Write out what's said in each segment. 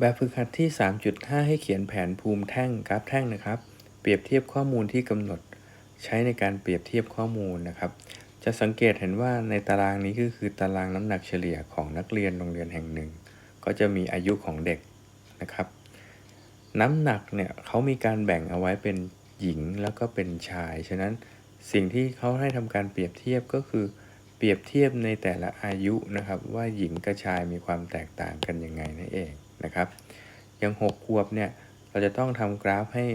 แบบฝึกหัดที่ 3.5 ให้เขียนแผนภูมิแท่งกราฟแท่งนะครับ เปรียบเทียบข้อมูลที่กำหนดใช้ในการเปรียบเทียบข้อมูลนะครับ จะสังเกตเห็นว่าในตารางนี้ก็คือตารางน้ำหนักเฉลี่ยของนักเรียนโรงเรียนแห่งหนึ่ง ก็จะมีอายุของเด็กนะครับ น้ำหนักเนี่ยเขามีการแบ่งเอาไว้เป็นหญิงแล้วก็เป็นชาย ฉะนั้นสิ่งที่เขาให้ทำการเปรียบเทียบก็คือ เปรียบเทียบในแต่ละอายุนะครับ ว่าหญิงกับชายมีความแตกต่างกันยังไงนั่นเอง นะครับอย่างหกขวบเนี่ยเราจะต้องทำกราฟให้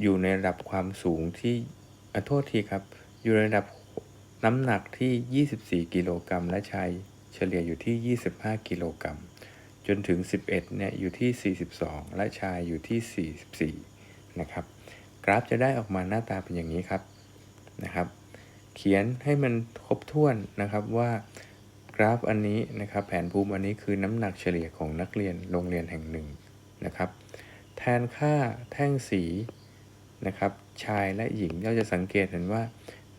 อยู่ในระดับความสูงที่อโทษทีครับ อยู่ในระดับน้ำหนักที่ 24 กิโลกรัมและชายเฉลี่ยอยู่ที่ 25 กิโลกรัมจนถึง 11เนี่ยอยู่ที่ 42 และชายอยู่ที่ 44 นะครับ กราฟจะได้ออกมาหน้าตาเป็นอย่างนี้ครับนะครับ เขียนให้มันครบถ้วนนะครับว่า ราฟอันนี้นะครับแผนภูมิอันนี้คือน้ำหนักเฉลี่ยของนักเรียนโรงเรียนแห่งหนึ่งนะครับ แทนค่าแท่งสีนะครับชายและหญิงเราจะสังเกตเห็นว่า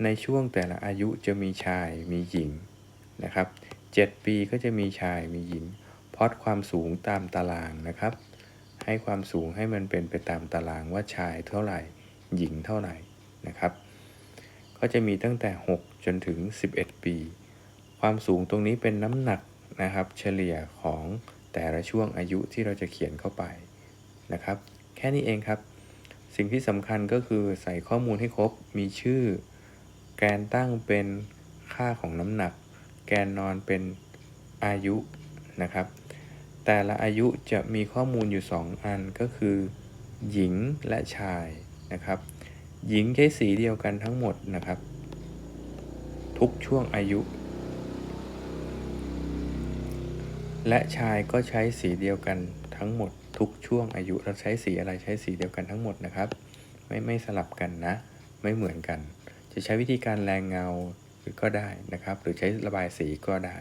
ในช่วงแต่ละอายุจะมีชายมีหญิงนะครับ 7 ปีก็จะมีชายมีหญิงพอดความสูงตามตารางนะครับ ให้ความสูงให้มันเป็นไปตามตารางว่าชายเท่าไหร่หญิงเท่าไหร่นะครับ ก็จะมีตั้งแต่ 6 จนถึง 11 ปี ความสูงตรงนี้เป็นน้ำหนักนะครับ เฉลี่ยของแต่ละช่วงอายุที่เราจะเขียนเข้าไปนะครับ แค่นี้เองครับ สิ่งที่สำคัญก็คือใส่ข้อมูลให้ครบ มีชื่อ แกนตั้งเป็นค่าของน้ำหนัก แกนนอนเป็นอายุนะครับ แต่ละอายุจะมีข้อมูลอยู่ 2 อันก็คือ หญิงและชายนะครับ หญิงใช้สีเดียวกันทั้งหมดนะครับ ทุกช่วงอายุ และชายก็ใช้สีเดียวกันทั้งหมดทุกช่วงอายุเราใช้สีอะไรใช้สีเดียวกันทั้งหมดนะครับ ไม่ไม่สลับกันนะ ไม่เหมือนกัน จะใช้วิธีการแรงเงาหรือก็ได้นะครับ หรือใช้ระบายสีก็ได้